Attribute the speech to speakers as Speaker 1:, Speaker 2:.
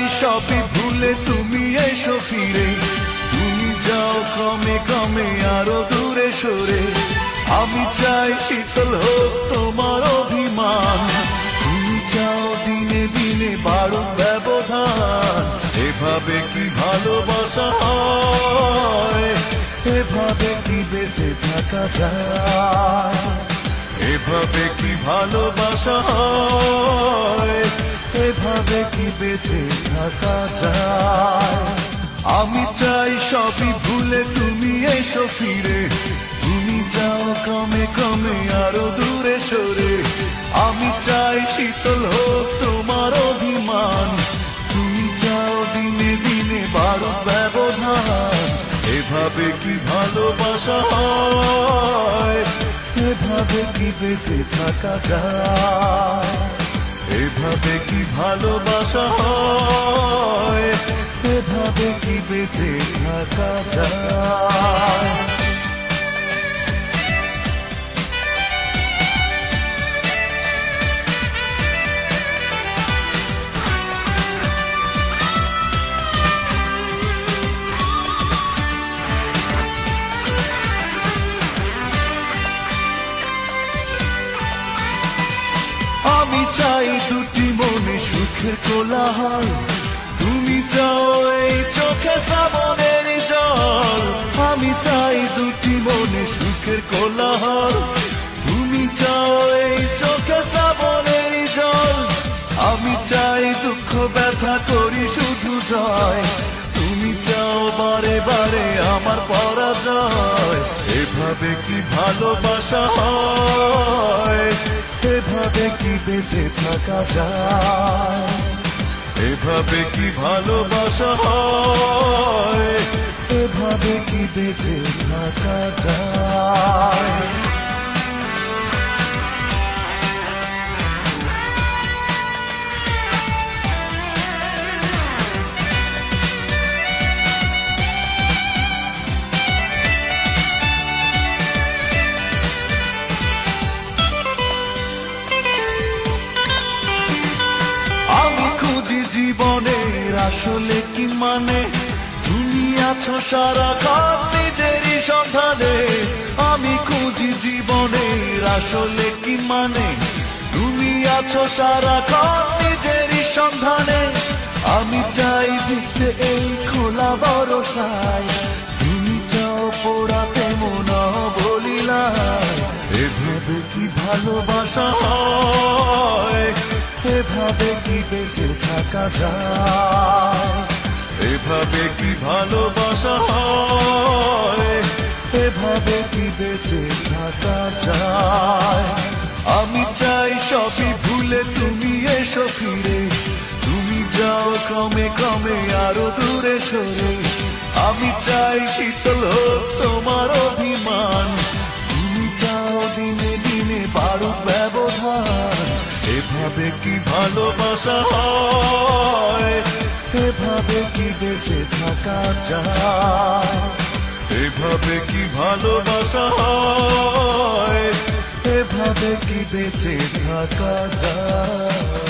Speaker 1: চাই সবই ভুলে তুমি এসো ফিরে। তুমি যাও ক্রমে ক্রমে আরও দূরে সরে। আমি চাই শীতল হোক তোমার অভিমান। তুমি চাও দিনে দিনে বাড়ো ব্যবধান। এভাবে কি ভালোবাসা হয়? এভাবে কি বেঁচে থাকা যায়? এভাবে কি ভালোবাসা হয়? বেঁচে থাকা যায়। আমি চাই সবই ভুলে তুমি এসো ফিরে। তুমি যাও ক্রমে ক্রমে আরও দূরে সরে। আমি চাই শীতল হোক তোমার অভিমান। তুমি চাও দিনে দিনে বারো ব্যবধান। এভাবে কি ভালোবাসা হয়? এভাবে কি বেঁচে থাকা যায়? এভাবে কি ভালোবাসা হয়? এভাবে কি বেঁচে থাকা যায়? চাই দুটি মনে সুখের কোলাহল। তুমি চাও এই চোখে শ্রাবণের জল। আমি চাই দুটি মনে সুখের কোলাহল। তুমি চাও এই চোখে শ্রাবণের জল। আমি চাই দুঃখ ব্যথা করি শুধু জয়। তুমি চাও বারে বারে আমার পরাজয়। এভাবে কি ভালোবাসা হয়? এভাবে কি বেঁচে থাকা যায়? এভাবে কি ভালোবাসা হয়? এভাবে কি বেঁচে থাকা যায়? জীবনের আসলে কি মানে? তুমি আছো সারা ঘর নিজেরই সন্ধানে? আমি খুঁজি জীবনের আসলে কি মানে? তুমি আছো সারা ঘর নিজেরই সন্ধানে? আমি চাই ভিজতে এই খোলা বরসায় তুমি চাও পোড়াতে মন বলিলায় এভাবে কি ভালোবাসা হয়? এভাবে কি বেঁচে থাকা যায়? এভাবে কি ভালোবাসা হয়? এভাবে কি বেঁচে থাকা যায়? আমি চাই সবই ভুলে তুমি এসো ফিরে। তুমি যাও ক্রমে ক্রমে আরও দূরে সরে। আমি চাই শীতল হোক তোমার অভিমান। তুমি চাও দিনে দিনে বাড়ুক ব্যবধান। এভাবে কি ভালোবাসা হয়? এভাবে কি বেঁচে থাকা যায়? এভাবে কি ভালোবাসা হয়? এভাবে কি বেঁচে থাকা যায়?